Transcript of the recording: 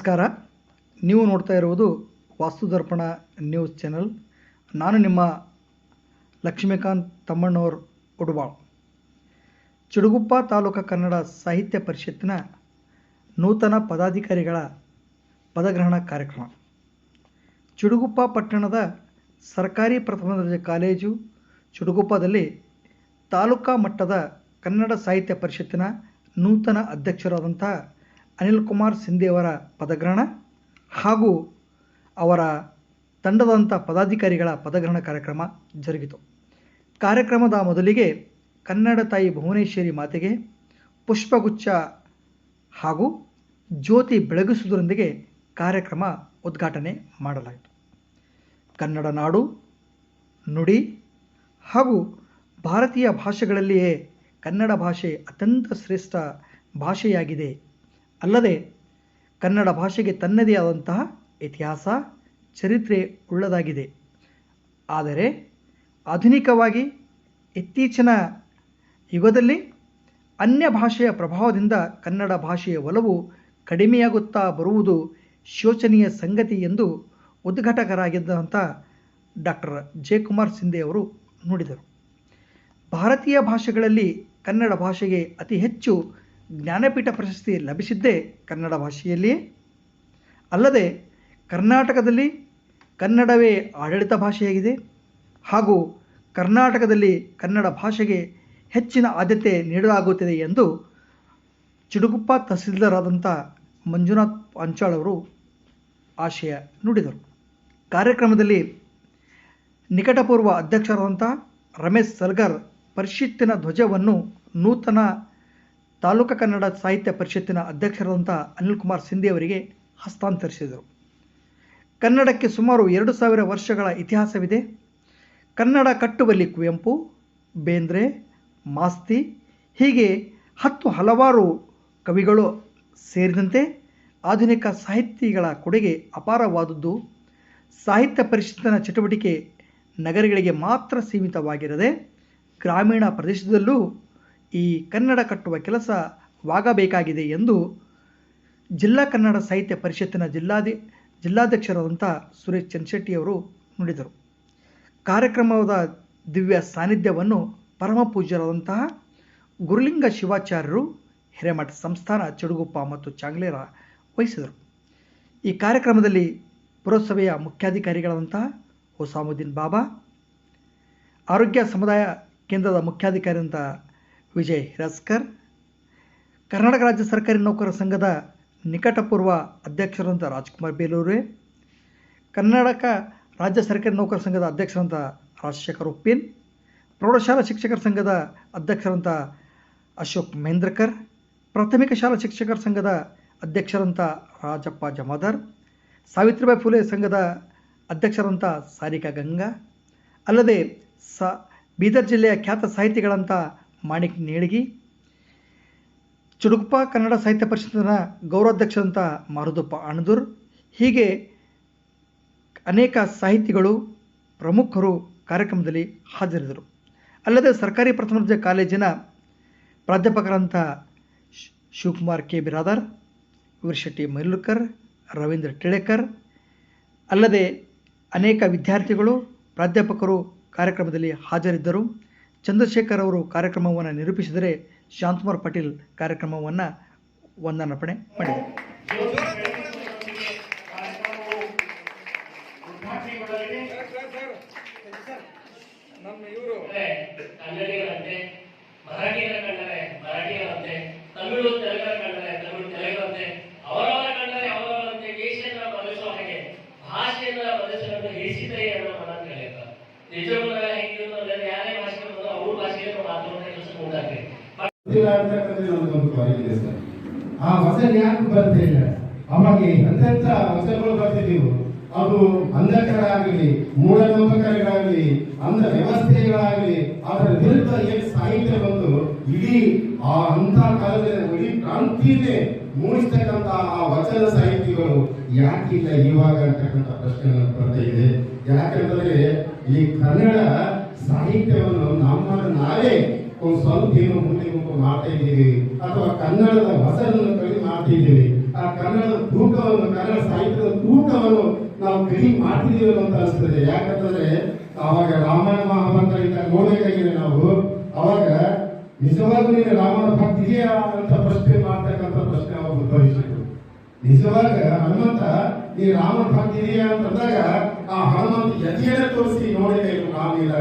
ನಮಸ್ಕಾರ. ನೀವು ನೋಡ್ತಾ ಇರುವುದು ವಾಸ್ತುದರ್ಪಣ ನ್ಯೂಸ್ ಚಾನಲ್. ನಾನು ನಿಮ್ಮ ಲಕ್ಷ್ಮೀಕಾಂತ್ ತಮ್ಮಣ್ಣವರ್ ಉಡುಬಾಳ್. ಚಿಡುಗುಪ್ಪ ತಾಲೂಕು ಕನ್ನಡ ಸಾಹಿತ್ಯ ಪರಿಷತ್ತಿನ ನೂತನ ಪದಾಧಿಕಾರಿಗಳ ಪದಗ್ರಹಣ ಕಾರ್ಯಕ್ರಮ. ಚಿಡುಗುಪ್ಪ ಪಟ್ಟಣದ ಸರ್ಕಾರಿ ಪ್ರಥಮ ದರ್ಜೆ ಕಾಲೇಜು ಚಿಡುಗುಪ್ಪದಲ್ಲಿ ತಾಲೂಕಾ ಮಟ್ಟದ ಕನ್ನಡ ಸಾಹಿತ್ಯ ಪರಿಷತ್ತಿನ ನೂತನ ಅಧ್ಯಕ್ಷರಾದಂಥ ಅನಿಲ್ ಕುಮಾರ್ ಸಿಂಧೆಯವರ ಪದಗ್ರಹಣ ಹಾಗೂ ಅವರ ತಂಡದಂಥ ಪದಾಧಿಕಾರಿಗಳ ಪದಗ್ರಹಣ ಕಾರ್ಯಕ್ರಮ ಜರುಗಿತು. ಕಾರ್ಯಕ್ರಮದ ಮೊದಲಿಗೆ ಕನ್ನಡ ತಾಯಿ ಭುವನೇಶ್ವರಿ ಮಾತೆಗೆ ಪುಷ್ಪಗುಚ್ಛ ಹಾಗೂ ಜ್ಯೋತಿ ಬೆಳಗಿಸುವುದರೊಂದಿಗೆ ಕಾರ್ಯಕ್ರಮ ಉದ್ಘಾಟನೆ ಮಾಡಲಾಯಿತು. ಕನ್ನಡ ನಾಡು, ನುಡಿ ಹಾಗೂ ಭಾರತೀಯ ಭಾಷೆಗಳಲ್ಲಿಯೇ ಕನ್ನಡ ಭಾಷೆ ಅತ್ಯಂತ ಶ್ರೇಷ್ಠ ಭಾಷೆಯಾಗಿದೆ ಅಲ್ಲದೆ ಕನ್ನಡ ಭಾಷೆಗೆ ತನ್ನದೇ ಆದಂತಹ ಇತಿಹಾಸ, ಚರಿತ್ರೆ ಉಳ್ಳದಾಗಿದೆ. ಆದರೆ ಆಧುನಿಕವಾಗಿ ಇತ್ತೀಚಿನ ಯುಗದಲ್ಲಿ ಅನ್ಯ ಭಾಷೆಯ ಪ್ರಭಾವದಿಂದ ಕನ್ನಡ ಭಾಷೆಯ ಒಲವು ಕಡಿಮೆಯಾಗುತ್ತಾ ಬರುವುದು ಶೋಚನೀಯ ಸಂಗತಿ ಎಂದು ಉದ್ಘಾಟಕರಾಗಿದ್ದಂಥ ಡಾಕ್ಟರ್ ಜಯಕುಮಾರ್ ಸಿಂಧೆ ಅವರು ನುಡಿದರು. ಭಾರತೀಯ ಭಾಷೆಗಳಲ್ಲಿ ಕನ್ನಡ ಭಾಷೆಗೆ ಅತಿ ಹೆಚ್ಚು ಜ್ಞಾನಪೀಠ ಪ್ರಶಸ್ತಿ ಲಭಿಸಿದ್ದೇ ಕನ್ನಡ ಭಾಷೆಯಲ್ಲಿಯೇ. ಅಲ್ಲದೆ ಕರ್ನಾಟಕದಲ್ಲಿ ಕನ್ನಡವೇ ಆಡಳಿತ ಭಾಷೆಯಾಗಿದೆ. ಹಾಗೂ ಕರ್ನಾಟಕದಲ್ಲಿ ಕನ್ನಡ ಭಾಷೆಗೆ ಹೆಚ್ಚಿನ ಆದ್ಯತೆ ನೀಡಲಾಗುತ್ತಿದೆ ಎಂದು ಚಿಡುಗುಪ್ಪ ತಹಸೀಲ್ದಾರಾದಂಥ ಮಂಜುನಾಥ್ ಪಾಂಚಾಳ್ ಅವರು ಆಶಯ ನುಡಿದರು. ಕಾರ್ಯಕ್ರಮದಲ್ಲಿ ನಿಕಟಪೂರ್ವ ಅಧ್ಯಕ್ಷರಾದಂಥ ರಮೇಶ್ ಸಲ್ಗರ್ ಪರಿಷತ್ತಿನ ಧ್ವಜವನ್ನು ನೂತನ ತಾಲೂಕು ಕನ್ನಡ ಸಾಹಿತ್ಯ ಪರಿಷತ್ತಿನ ಅಧ್ಯಕ್ಷರಾದಂಥ ಅನಿಲ್ ಕುಮಾರ್ ಸಿಂಧಿ ಅವರಿಗೆ ಹಸ್ತಾಂತರಿಸಿದರು. ಕನ್ನಡಕ್ಕೆ ಸುಮಾರು ಎರಡು ಸಾವಿರ ವರ್ಷಗಳ ಇತಿಹಾಸವಿದೆ. ಕನ್ನಡ ಕಟ್ಟುವಲ್ಲಿ ಕುವೆಂಪು, ಬೇಂದ್ರೆ, ಮಾಸ್ತಿ, ಹೀಗೆ ಹತ್ತು ಹಲವಾರು ಕವಿಗಳು ಸೇರಿದಂತೆ ಆಧುನಿಕ ಸಾಹಿತಿಗಳ ಕೊಡುಗೆ ಅಪಾರವಾದದ್ದು. ಸಾಹಿತ್ಯ ಪರಿಷತ್ತಿನ ಚಟುವಟಿಕೆ ನಗರಗಳಿಗೆ ಮಾತ್ರ ಸೀಮಿತವಾಗಿರದೆ ಗ್ರಾಮೀಣ ಪ್ರದೇಶದಲ್ಲೂ ಈ ಕನ್ನಡ ಕಟ್ಟುವ ಕೆಲಸವಾಗಬೇಕಾಗಿದೆ ಎಂದು ಜಿಲ್ಲಾ ಕನ್ನಡ ಸಾಹಿತ್ಯ ಪರಿಷತ್ತಿನ ಜಿಲ್ಲಾಧಿ ಜಿಲ್ಲಾಧ್ಯಕ್ಷರಾದಂಥ ಸುರೇಶ್ ಚನ್ಶೆಟ್ಟಿಯವರು ನುಡಿದರು. ಕಾರ್ಯಕ್ರಮದ ದಿವ್ಯ ಸಾನ್ನಿಧ್ಯವನ್ನು ಪರಮ ಪೂಜ್ಯರಾದಂತಹ ಗುರುಲಿಂಗ ಶಿವಾಚಾರ್ಯರು, ಹಿರೇಮಠ ಸಂಸ್ಥಾನ ಚಡುಗುಪ್ಪ ಮತ್ತು ಚಾಂಗ್ಲೇರ ವಹಿಸಿದರು. ಈ ಕಾರ್ಯಕ್ರಮದಲ್ಲಿ ಪುರಸಭೆಯ ಮುಖ್ಯಾಧಿಕಾರಿಗಳಾದಂತಹ ಹೊಸಾಮುದ್ದೀನ್ ಬಾಬಾ, ಆರೋಗ್ಯ ಸಮುದಾಯ ಕೇಂದ್ರದ ಮುಖ್ಯಾಧಿಕಾರಿಯಾದಂಥ ವಿಜಯ್ ಹಿರಾಸ್ಕರ್ ಕರ್ನಾಟಕ ರಾಜ್ಯ ಸರ್ಕಾರಿ ನೌಕರರ ಸಂಘದ ನಿಕಟಪೂರ್ವ ಅಧ್ಯಕ್ಷರಂತ ರಾಜ್ಕುಮಾರ್ ಬೇಲೂರೆ. ಕರ್ನಾಟಕ ರಾಜ್ಯ ಸರ್ಕಾರಿ ನೌಕರರ ಸಂಘದ ಅಧ್ಯಕ್ಷರಂತ ರಾಜಶೇಖರ್ ಉಪ್ಪಿನ್. ಪ್ರೌಢಶಾಲಾ ಶಿಕ್ಷಕರ ಸಂಘದ ಅಧ್ಯಕ್ಷರಂತ ಅಶೋಕ್ ಮಹೇಂದ್ರಕರ್ ಪ್ರಾಥಮಿಕ ಶಾಲಾ ಶಿಕ್ಷಕರ ಸಂಘದ ಅಧ್ಯಕ್ಷರಂತ ರಾಜಪ್ಪ ಜಮಾದಾರ್. ಸಾವಿತ್ರಿಬಾಯಿ ಫುಲೆ ಸಂಘದ ಅಧ್ಯಕ್ಷರಂತ ಸಾರಿಕಾ ಗಂಗಾ. ಅಲ್ಲದೆ ಸ ಬೀದರ್ ಜಿಲ್ಲೆಯ ಖ್ಯಾತ ಸಾಹಿತಿಗಳಂಥ ಮಾಣಿಕ್ ನೇಳಿಗಿ ಚುಡುಕುಪ್ಪ ಕನ್ನಡ ಸಾಹಿತ್ಯ ಪರಿಷತ್ತಿನ ಗೌರವಾಧ್ಯಕ್ಷರಂಥ ಮಾರುದಪ್ಪ ಅಣದೂರ್ ಹೀಗೆ ಅನೇಕ ಸಾಹಿತಿಗಳು, ಪ್ರಮುಖರು ಕಾರ್ಯಕ್ರಮದಲ್ಲಿ ಹಾಜರಿದ್ದರು. ಅಲ್ಲದೆ ಸರ್ಕಾರಿ ಪ್ರಥಮ ದರ್ಜೆ ಕಾಲೇಜಿನ ಪ್ರಾಧ್ಯಾಪಕರಂಥ ಶಿವಕುಮಾರ್ ಕೆ. ಬಿರಾದಾರ್ ವೀರಶೆಟ್ಟಿ ಮೈಲೂರ್ಕರ್, ರವೀಂದ್ರ ಟಿಳೇಕರ್. ಅಲ್ಲದೆ ಅನೇಕ ವಿದ್ಯಾರ್ಥಿಗಳು, ಪ್ರಾಧ್ಯಾಪಕರು ಕಾರ್ಯಕ್ರಮದಲ್ಲಿ ಹಾಜರಿದ್ದರು. ಚಂದ್ರಶೇಖರ್ ಅವರು ಕಾರ್ಯಕ್ರಮವನ್ನು ನಿರೂಪಿಸಿದರೆ ಶಾಂತಕುಮಾರ್ ಪಾಟೀಲ್ ಕಾರ್ಯಕ್ರಮವನ್ನು ವಂದನಾರ್ಪಣೆ ಮಾಡಿದರು. ಅಂದ್ರೆ ಕನ್ನಡಿಗರಂತೆ ಮರಾಠಿಯರ ತಮಿಳು ತೆಲುಗರ ಆ ವಚನ ಯಾಕೆ ಬರ್ತಿಲ್ಲ ಅವಾಗ ಎಂತೆಂತ ವಚನಗಳು ಬರ್ತಿದ್ದೀವು ಅದು ಅಂಧಕರಾಗಲಿ ಮೂಢನಂಬಕರಾಗಲಿ ಅಂಧ ವ್ಯವಸ್ಥೆಗಳಾಗಲಿ ಅದರ ವಿರುದ್ಧ ಏನು ಸಾಹಿತ್ಯ ಬಂದು ಇಡೀ ಆ ಅಂತ ಕಾಲದಲ್ಲಿ ಇಡೀ ಕ್ರಾಂತಿನೇ ಮೂಡಿಸ್ತಕ್ಕಂತ ಆ ವಚನ ಸಾಹಿತಿಗಳು ಯಾಕಿಲ್ಲ ಇವಾಗ ಅಂತಕ್ಕಂಥ ಪ್ರಶ್ನೆ ಬರ್ತಾ ಇದೆ ಯಾಕಂತಂದ್ರೆ ಈ ಕನ್ನಡ ಸಾಹಿತ್ಯವನ್ನು ನಮ್ಮ ನಾವೇ ಒಂದು ಮಾಡ್ತಾ ಇದ್ದೀವಿ ಅಥವಾ ಕನ್ನಡದ ಹೊಸರನ್ನು ಕಡಿಮೆ ಮಾಡ್ತಾ ಇದ್ದೀವಿ ಆ ಕನ್ನಡದ ತೂಕವನ್ನು, ಕನ್ನಡ ಸಾಹಿತ್ಯದ ತೂಕವನ್ನು ನಾವು ಕಡಿಮೆ ಮಾಡ್ತಿದ್ದೀವಿ ಅಂತ ಅನಿಸ್ತದೆ. ಯಾಕಂತಂದ್ರೆ ಅವಾಗ ರಾಮಾಯಣ ಮಹಾಭಾರತ ನೋಡಬೇಕಾಗಿದೆ ನಾವು. ಅವಾಗ ನಿಜವಾಗ್ಲೂ ನೀನು ರಾಮನ ಭಕ್ತಿ ಇದೆಯಾ ಅಂತ ಪ್ರಶ್ನೆ ಮಾಡ್ತಕ್ಕಂಥ ಪ್ರಶ್ನೆ ಅವಾಗ ಉದ್ಭವಿಸಿದ್ರು ನಿಜವಾಗ ಹನುಮಂತ ನೀ ರಾಮನ ಭಕ್ತಿ ಇದೆಯಾ? ಅಂತಂದಾಗ ಆ ಹನುಮಂತ ಯತಿಯನ್ನು ತೋರಿಸಿ ನೋಡಿ ರಾಮ ಇಲ್ಲ